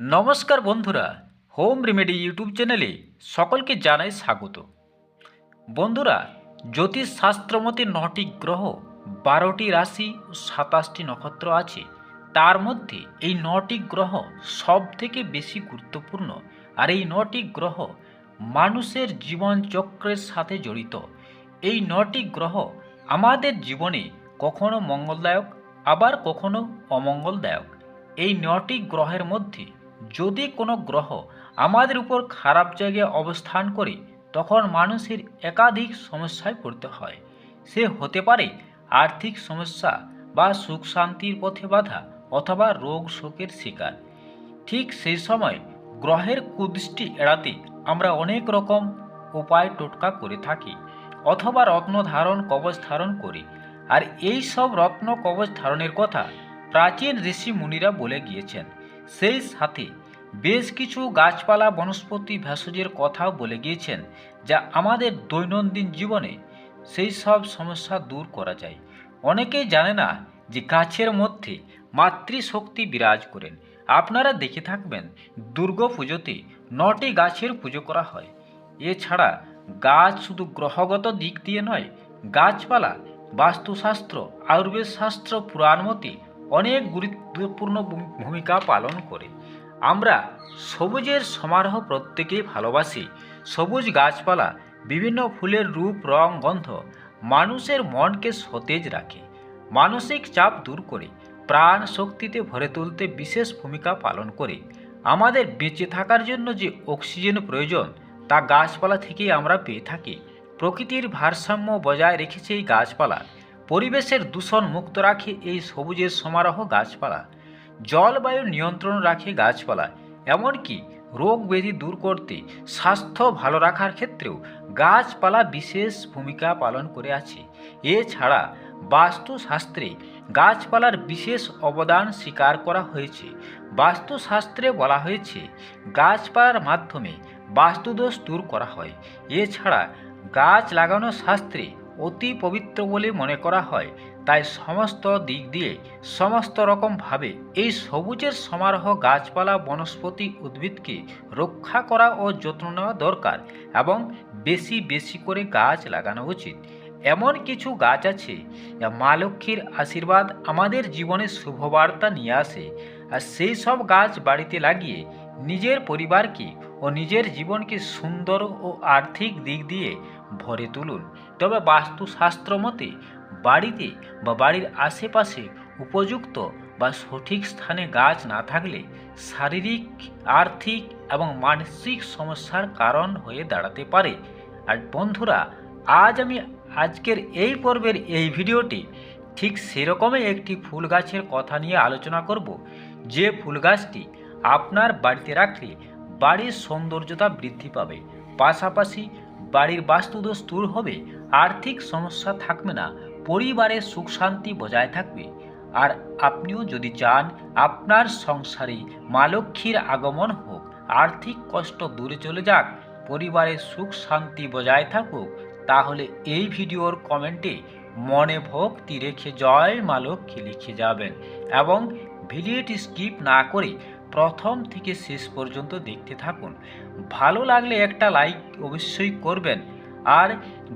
নমস্কার বন্ধুরা home remedy YouTube চ্যানেলে সকলকে জানাই স্বাগত। বন্ধুরা জ্যোতিষ শাস্ত্রমতে নটি গ্রহ, বারোটি রাশি ও সাতাশটি নক্ষত্র আছে। তার মধ্যে এই নটি গ্রহ সব থেকে বেশি গুরুত্বপূর্ণ আর এই নটি গ্রহ মানুষের জীবন চক্রের সাথে জড়িত। এই নটি গ্রহ আমাদের জীবনে কখনো মঙ্গলদায়ক, আবার কখনো অমঙ্গলদায়ক। এই নটি গ্রহের মধ্যে যদি কোনো গ্রহ আমাদের উপর খারাপ জায়গায় অবস্থান করে, তখন মানুষের একাধিক সমস্যায় পড়তে হয়। সে হতে পারে আর্থিক সমস্যা বা সুখ শান্তির পথে বাধা অথবা রোগ শোকের শিকার। ঠিক সেই সময় গ্রহের কুদৃষ্টি এড়াতে আমরা অনেক রকম উপায় টোটকা করে থাকি অথবা রত্ন ধারণ, কবচ ধারণ করি। আর এই সব রত্ন, কবচ ধারণের কথা প্রাচীন ঋষি মুনিরা বলে গিয়েছেন। সেই সাথে বেশ কিছু গাছপালা, বনস্পতি, ভেষজের কথাও বলে গিয়েছেন যা আমাদের দৈনন্দিন জীবনে সেই সব সমস্যা দূর করা যায়। অনেকেই জানে না যে গাছের মধ্যে মাতৃশক্তি বিরাজ করেন। আপনারা দেখে থাকবেন দুর্গা পুজোতে নটি গাছের পুজো করা হয়। এছাড়া গাছ শুধু গ্রহগত দিক দিয়ে নয়, গাছপালা, বাস্তুশাস্ত্র আয়ুর্বেদ শাস্ত্র পুরাণমতে অনেক গুরুত্বপূর্ণ ভূমিকা পালন করে। আমরা সবুজের সমারোহ প্রত্যেকেই ভালোবাসি। সবুজ গাছপালা, বিভিন্ন ফুলের রূপ, রং, গন্ধ মানুষের মনকে সতেজ রাখে, মানসিক চাপ দূর করে, প্রাণ শক্তিতে ভরে তুলতে বিশেষ ভূমিকা পালন করে। আমাদের বেঁচে থাকার জন্য যে অক্সিজেন প্রয়োজন, তা গাছপালা থেকেই আমরা পেয়ে থাকি। প্রকৃতির ভারসাম্য বজায় রেখেছে এই গাছপালা। পরিবেশের দূষণ মুক্ত রাখে এই সবুজের সমারোহ গাছপালা। জলবায়ু নিয়ন্ত্রণ রাখে গাছপালা, এমনকি রোগ ব্যাধি দূর করতে স্বাস্থ্য ভালো রাখার ক্ষেত্রেও গাছপালা বিশেষ ভূমিকা পালন করে আছে। এছাড়া বাস্তুশাস্ত্রে গাছপালার বিশেষ অবদান স্বীকার করা হয়েছে। বাস্তুশাস্ত্রে বলা হয়েছে, গাছপালার মাধ্যমে বাস্তুদোষ দূর করা হয়। এছাড়া গাছ লাগানো শাস্ত্রে অতি পবিত্র বলে মনে করা হয়। তাই সমস্ত দিক দিয়ে সমস্ত রকমভাবে এই সবুজের সমারোহ গাছপালা বনস্পতি উদ্ভিদকে রক্ষা করা ও যত্ন নেওয়া দরকার এবং বেশি বেশি করে গাছ লাগানো উচিত। এমন কিছু গাছ আছে, যা মা লক্ষ্মীর আশীর্বাদ আমাদের জীবনে শুভবার্তা নিয়ে আসে। আর সেই সব গাছ বাড়িতে লাগিয়ে নিজের পরিবারকে ও নিজের জীবনকে সুন্দর ও আর্থিক দিক দিয়ে ভরে তুলুন। তবে বাস্তুশাস্ত্র মতে বাড়িতে বা বাড়ির আশেপাশে উপযুক্ত বা সঠিক স্থানে গাছ না থাকলে শারীরিক, আর্থিক এবং মানসিক সমস্যার কারণ হয়ে দাঁড়াতে পারে। আর বন্ধুরা, আজ আমি আজকের এই পর্বের এই ভিডিওটি ঠিক সেরকমই একটি ফুল গাছের কথা নিয়ে আলোচনা করব, যে ফুল গাছটি আপনার বাড়িতে রাখলে বাড়ির সৌন্দর্যতা বৃদ্ধি পাবে। পাশাপাশি বাড়ির বাস্তুদোষ দূর হবে আর্থিক সমস্যা থাকবে না, পরিবারে সুখ শান্তি বজায় থাকবে। আর আপনিও যদি চান আপনার সংসারে মা লক্ষ্মীর আগমন হোক, আর্থিক কষ্ট দূরে চলে যাক, পরিবারে সুখ শান্তি বজায় থাকুক, তাহলে এই ভিডিওর কমেন্টে মনে ভক্তি রেখে জয় মা লক্ষ্মী লিখে যাবেন এবং ভিডিওটি স্কিপ না করে প্রথম থেকে শেষ পর্যন্ত দেখতে থাকুন। ভালো লাগলে একটা লাইক অবশ্যই করবেন। আর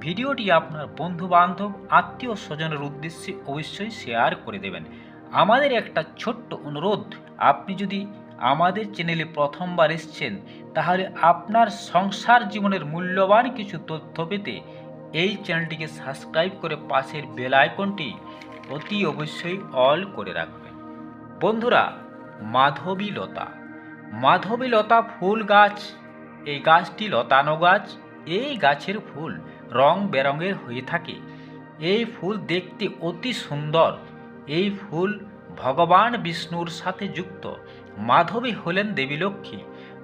ভিডিওটি আপনার বন্ধু বান্ধব আত্মীয় স্বজনের উদ্দেশ্যে অবশ্যই শেয়ার করে দেবেন। আমাদের একটা ছোট্ট অনুরোধ, আপনি যদি আমাদের চ্যানেলে প্রথমবার এসছেন, তাহলে আপনার সংসার জীবনের মূল্যবান কিছু তথ্য পেতে এই চ্যানেলটিকে সাবস্ক্রাইব করে পাশের বেল আইকনটি অতি অবশ্যই অল করে রাখবেন। বন্ধুরা মাধবী লতা মাধবী লতা ফুল গাছ, এই গাছটি লতানো গাছ। এই গাছের ফুল রং বেরঙের হয়ে থাকে। এই ফুল দেখতে অতি সুন্দর। এই ফুল ভগবান বিষ্ণুর সাথে যুক্ত। মাধবী হলেন দেবী লক্ষ্মী।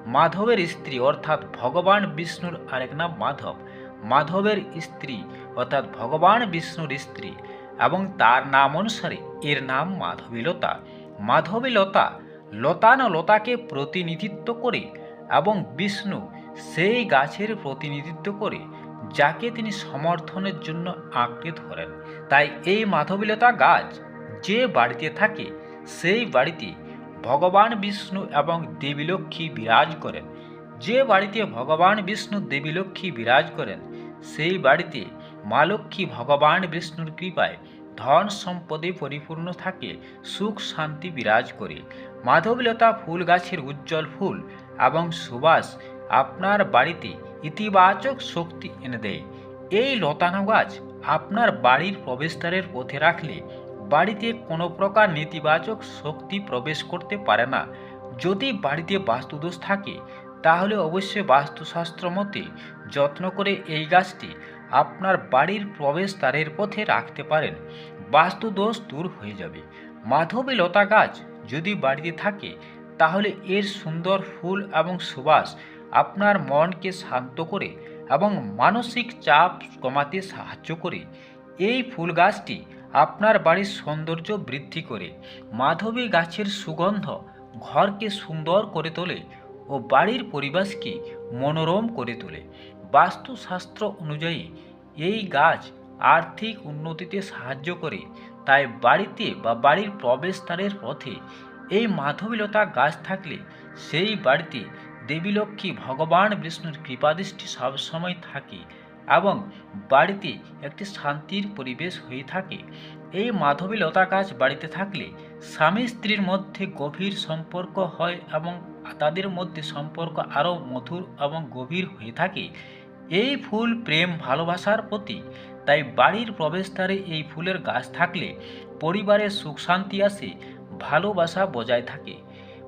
মাধবের স্ত্রী অর্থাৎ ভগবান বিষ্ণুর আরেক নাম মাধব। মাধবের স্ত্রী অর্থাৎ ভগবান বিষ্ণুর স্ত্রী এবং তার নাম অনুসারে এর নাম মাধবীলতা মাধবীলতা লতানো লতাকে প্রতিনিধিত্ব করে এবং বিষ্ণু সেই গাছের প্রতিনিধিত্ব করে, যাকে তিনি সমর্থনের জন্য আঁকড়ে ধরেন। তাই এই মাধবীলতা গাছ যে বাড়িতে থাকে, সেই বাড়িতে ভগবান বিষ্ণু এবং দেবী লক্ষ্মী বিরাজ করেন। যে বাড়িতে ভগবান বিষ্ণু, দেবী লক্ষ্মী বিরাজ করেন, সেই বাড়িতে মা লক্ষ্মী ভগবান বিষ্ণুর কৃপায় ধন সম্পদে পরিপূর্ণ থাকে, সুখ শান্তি বিরাজ করে। মাধবীলতা ফুল গাছের উজ্জ্বল ফুল এবং সুবাস আপনার বাড়িতে ইতিবাচক শক্তি এনে দেয়। এই লতানো গাছ আপনার বাড়ির প্রবেশদ্বারের পথে রাখলে বাড়িতে কোনো প্রকার নেতিবাচক শক্তি প্রবেশ করতে পারে না। যদি বাড়িতে বাস্তুদোষ থাকে, তাহলে অবশ্যই বাস্তুশাস্ত্র মতে যত্ন করে এই গাছটি আপনার বাড়ির প্রবেশদ্বারের পথে রাখতে পারেন। বাস্তুদোষ দূর হয়ে যাবে। মাধবী লতা গাছ যদি বাড়িতে থাকে, তাহলে এর সুন্দর ফুল এবং সুবাস আপনার মনকে শান্ত করে এবং মানসিক চাপ কমাতে সাহায্য করে। এই ফুল গাছটি আপনার বাড়ির সৌন্দর্য বৃদ্ধি করে। মাধবী গাছের সুগন্ধ ঘরকে সুন্দর করে তোলে ও বাড়ির পরিবেশকে মনোরম করে তোলে। বাস্তুশাস্ত্র অনুযায়ী এই গাছ আর্থিক উন্নতিতে সাহায্য করে, তাই বাড়িতে বা বাড়ির প্রবেশদ্বারের পথে এই মাধবীলতা গাছ থাকলে সেই বাড়িতে দেবী লক্ষ্মী ভগবান বিষ্ণুর কৃপাদৃষ্টি সবসময় থাকে এবং বাড়িতে একটি শান্তির পরিবেশ হয়ে থাকে। এই মাধবী লতা গাছ বাড়িতে থাকলে স্বামী স্ত্রীর মধ্যে গভীর সম্পর্ক হয় এবং তাদের মধ্যে সম্পর্ক আরও মধুর এবং গভীর হয়ে থাকে। এই ফুল প্রেম ভালোবাসার প্রতীক। তাই বাড়ির প্রবেশদ্বারে এই ফুলের গাছ থাকলে পরিবারে সুখ শান্তি আসে, ভালোবাসা বজায় থাকে।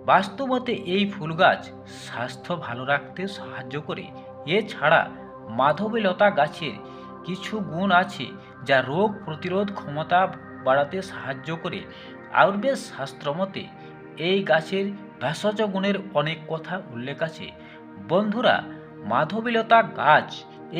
বাস্তবতে এই ফুল গাছ স্বাস্থ্য ভালো রাখতে সাহায্য করে। এছাড়া মাধবীলতা গাছের কিছু গুণ আছে যা রোগ প্রতিরোধ ক্ষমতা বাড়াতে সাহায্য করে। আয়ুর্বেদ শাস্ত্রমতে এই গাছের ভেষজ গুণের অনেক কথা উল্লেখ আছে। বন্ধুরা, মাধবীলতা গাছ,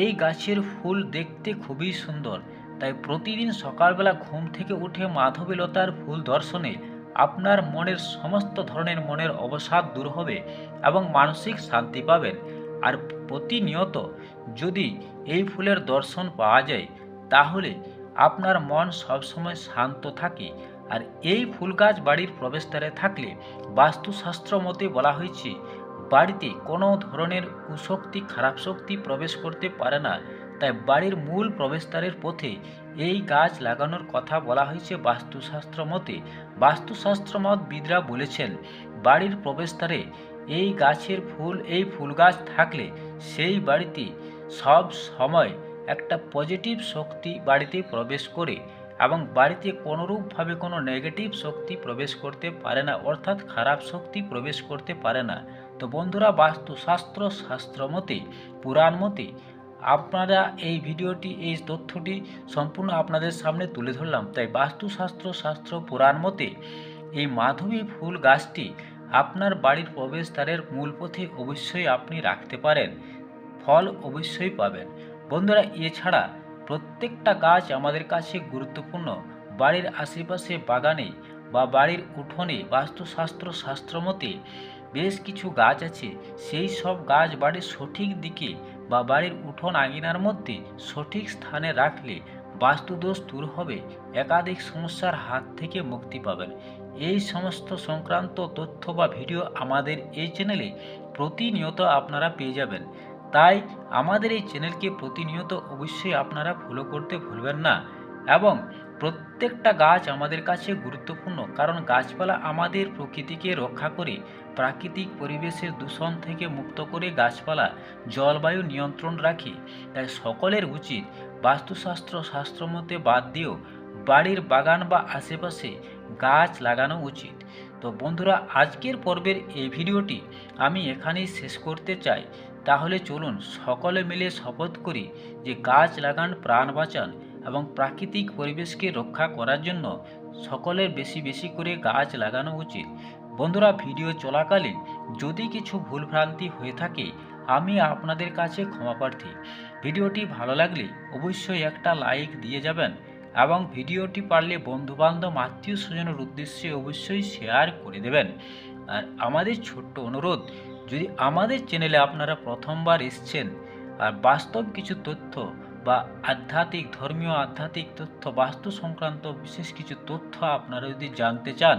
এই গাছের ফুল দেখতে খুবই সুন্দর। তাই প্রতিদিন সকালবেলা ঘুম থেকে উঠে মাধবীলতার ফুল দর্শনে আপনার মনের সমস্ত ধরনের মনের অবসাদ দূর হবে এবং মানসিক শান্তি পাবেন। আর প্রতিনিয়ত যদি এই ফুলের দর্শন পাওয়া যায়, তাহলে আপনার মন সবসময় শান্ত থাকে। আর এই ফুল গাছ বাড়ির প্রবেশদ্বারে থাকলে বাস্তুশাস্ত্র মতে বলা হয়েছে, বাড়িতে কোনো ধরনের কুশক্তি, খারাপ শক্তি প্রবেশ করতে পারে না। তাই বাড়ির মূল প্রবেশদ্বারের পথে এই গাছ লাগানোর কথা বলা হয়েছে বাস্তুশাস্ত্র মতে। বাস্তুশাস্ত্র মত বিদরা বলেছেন, বাড়ির প্রবেশদ্বারে এই গাছের ফুল, এই ফুল গাছ থাকলে সেই বাড়িতে সব সময় একটা পজিটিভ শক্তি বাড়িতে প্রবেশ করে এবং বাড়িতে কোনোরূপভাবে কোনো নেগেটিভ শক্তি প্রবেশ করতে পারে না, অর্থাৎ খারাপ শক্তি প্রবেশ করতে পারে না। তো বন্ধুরা, বাস্তুশাস্ত্র শাস্ত্র মতে, পুরাণ মতে আপনারা এই ভিডিওটি, এই তথ্যটি সম্পূর্ণ আপনাদের সামনে তুলে ধরলাম। তাই বাস্তুশাস্ত্র, শাস্ত্র, পুরাণ মতে এই মাধবী ফুল গাছটি আপনার বাড়ির প্রবেশদ্বারের মূল পথে অবশ্যই আপনি রাখতে পারেন, ফল অবশ্যই পাবেন। বন্ধুরা, এছাড়া প্রত্যেকটা গাছ আমাদের কাছে গুরুত্বপূর্ণ। বাড়ির আশেপাশে বাগানে বা বাড়ির উঠোনে বাস্তুশাস্ত্র শাস্ত্রমতে বেশ কিছু গাছ আছে। সেই সব গাছ বাড়ির সঠিক দিকে বা বাড়ির উঠোন আঙিনার মধ্যে সঠিক স্থানে রাখলে বাস্তুদোষ দূর হবে, একাধিক সমস্যার হাত থেকে মুক্তি পাবেন। এই সমস্ত সংক্রান্ত তথ্য বা ভিডিও আমাদের এই চ্যানেলে প্রতিনিয়ত আপনারা পেয়ে যাবেন। তাই আমাদের এই চ্যানেলকে প্রতিনিয়ত অবশ্যই আপনারা ফলো করতে ভুলবেন না এবং প্রত্যেকটা গাছ আমাদের কাছে গুরুত্বপূর্ণ, কারণ গাছপালা আমাদের প্রকৃতিকে রক্ষা করে, প্রাকৃতিক পরিবেশের দূষণ থেকে মুক্ত করে গাছপালা জলবায়ু নিয়ন্ত্রণ রাখে। তাই সকলের উচিত বাস্তুশাস্ত্র শাস্ত্রমতে বাদ দিয়েও বাড়ির বাগান বা আশেপাশে গাছ লাগানো উচিত। তো বন্ধুরা, আজকের পর্বের এই ভিডিওটি আমি এখানেই শেষ করতে চাই। তাহলে চলুন সকলে মিলে শপথ করি যে গাছ লাগান, প্রাণ বাঁচান। এবং প্রাকৃতিক পরিবেশকে রক্ষা করার জন্য সকলের বেশি বেশি করে গাছ লাগানো উচিত। বন্ধুরা, ভিডিও চলাকালীন যদি কিছু ভুলভ্রান্তি হয়ে থাকে, আমি আপনাদের কাছে ক্ষমা প্রার্থী। ভিডিওটি ভালো লাগলে অবশ্যই একটা লাইক দিয়ে যাবেন এবং ভিডিওটি পারলে বন্ধুবান্ধব আত্মীয় স্বজনের উদ্দেশ্যে অবশ্যই শেয়ার করে দেবেন। আর আমাদের ছোট্ট অনুরোধ, যদি আমাদের চ্যানেলে আপনারা প্রথমবার এসছেন আর বাস্তব কিছু তথ্য বা আধ্যাত্মিক, ধর্মীয় আধ্যাত্মিক তথ্য, বাস্তু সংক্রান্ত বিশেষ কিছু তথ্য আপনারা যদি জানতে চান,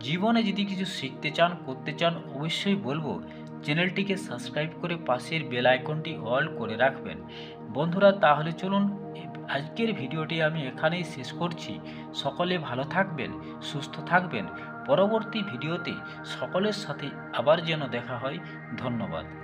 জীবনে যদি কিছু শিখতে চান, করতে চান, অবশ্যই বলব, চ্যানেলটিকে সাবস্ক্রাইব করে পাশের বেল আইকনটি অল করে রাখবেন। বন্ধুরা, তাহলে চলুন আজকের ভিডিওটি আমি এখানেই শেষ করছি। সকলে ভালো থাকবেন, সুস্থ থাকবেন। পরবর্তী ভিডিওতে সকলের সাথে আবার যেন দেখা হয়। ধন্যবাদ।